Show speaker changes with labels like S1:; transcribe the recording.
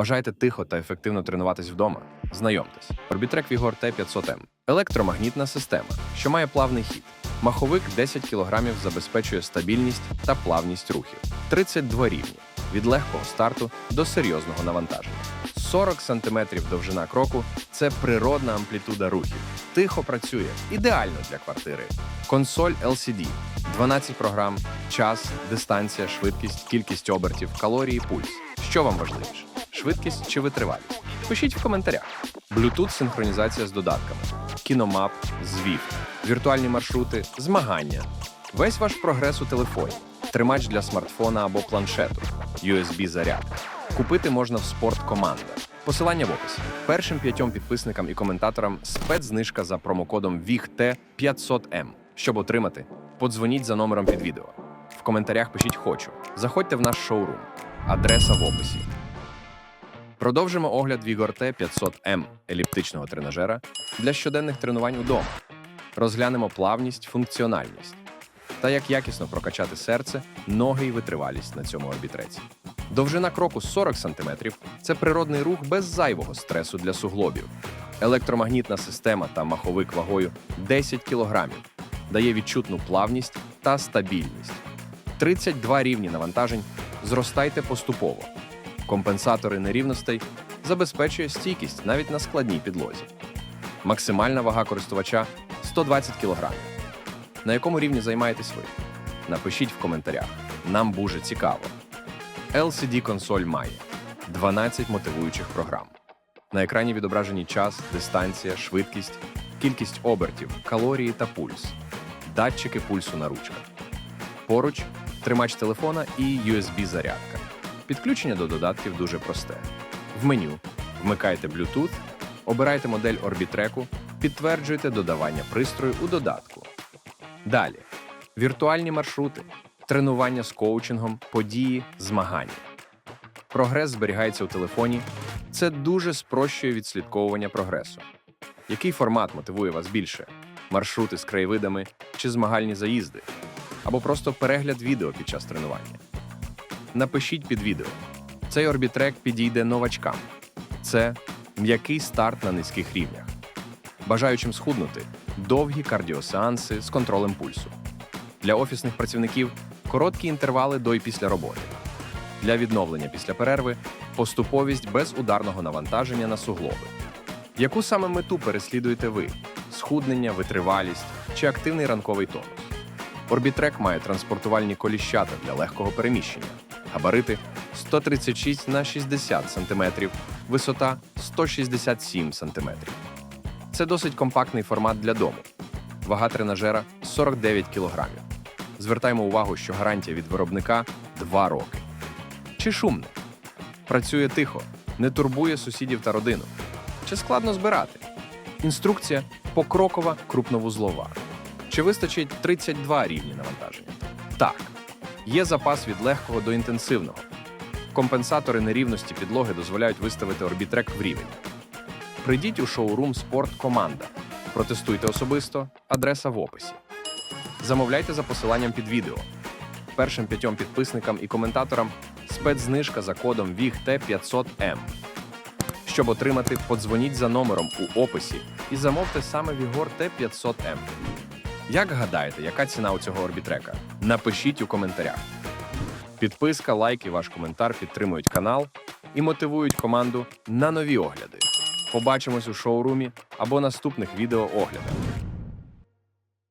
S1: Бажаєте тихо та ефективно тренуватись вдома? Знайомтесь. Orbitrek Vigor T500M – електромагнітна система, що має плавний хід. Маховик 10 кг забезпечує стабільність та плавність рухів. 32 рівні від легкого старту до серйозного навантаження. 40 см довжина кроку це природна амплітуда рухів. Тихо працює, ідеально для квартири. Консоль LCD, 12 програм, час, дистанція, швидкість, кількість обертів, калорії, пульс. Що вам важливіше? Швидкість чи витривалість? Пишіть в коментарях. Bluetooth синхронізація з додатками, кіномап, Zwift, віртуальні маршрути, змагання. Весь ваш прогрес у телефоні, тримач для смартфона або планшету, USB зарядка. Купити можна в спорткоманда. Посилання в описі. Першим п'ятьом підписникам і коментаторам спецзнижка за промокодом VIGT 500M. Щоб отримати, подзвоніть за номером під відео. В коментарях пишіть хочу. Заходьте в наш шоурум. Адреса в описі. Продовжимо огляд Vigor T500M еліптичного тренажера для щоденних тренувань удома. Розглянемо плавність, функціональність та як якісно прокачати серце, ноги і витривалість на цьому орбітреці. Довжина кроку 40 см – це природний рух без зайвого стресу для суглобів. Електромагнітна система та маховик вагою 10 кг дає відчутну плавність та стабільність. 32 рівні навантажень зростайте поступово. Компенсатори нерівностей забезпечує стійкість навіть на складній підлозі. Максимальна вага користувача 120 кг. На якому рівні займаєтесь ви? Напишіть в коментарях. Нам дуже цікаво. LCD консоль має 12 мотивуючих програм. На екрані відображені час, дистанція, швидкість, кількість обертів, калорії та пульс, датчики пульсу на ручках. Поруч тримач телефона і USB-зарядка. Підключення до додатків дуже просте. В меню вмикайте Bluetooth, обирайте модель орбітреку, підтверджуйте додавання пристрою у додатку. Далі віртуальні маршрути, тренування з коучингом, події, змагання. Прогрес зберігається у телефоні. Це дуже спрощує відслідковування прогресу. Який формат мотивує вас більше? Маршрути з краєвидами чи змагальні заїзди? Або просто перегляд відео під час тренування? Напишіть під відео. Цей орбітрек підійде новачкам. Це м'який старт на низьких рівнях. Бажаючим схуднути довгі кардіосеанси з контролем пульсу. Для офісних працівників короткі інтервали до і після роботи. Для відновлення після перерви поступовість без ударного навантаження на суглоби. Яку саме мету переслідуєте ви: схуднення, витривалість чи активний ранковий тонус? Орбітрек має транспортувальні коліщата для легкого переміщення, габарити 136 на 60 см, висота 167 см. Це досить компактний формат для дому. Вага тренажера 49 кг. Звертаємо увагу, що гарантія від виробника 2 роки. Чи шумне? Працює тихо, не турбує сусідів та родину. Чи складно збирати? Інструкція покрокова, крупновузлова. Чи вистачить 32 рівні навантаження? Так. Є запас від легкого до інтенсивного. Компенсатори нерівності підлоги дозволяють виставити орбітрек в рівень. Прийдіть у шоурум Спорт Команда. Протестуйте особисто, адреса в описі. Замовляйте за посиланням під відео. Першим п'ятьом підписникам і коментаторам спецзнижка за кодом VIGT500M. Щоб отримати, подзвоніть за номером у описі і замовте саме Vigor T500M. Як гадаєте, яка ціна у цього орбітрека? Напишіть у коментарях. Підписка, лайк і ваш коментар підтримують канал і мотивують команду на нові огляди. Побачимось у шоурумі або наступних відеооглядах.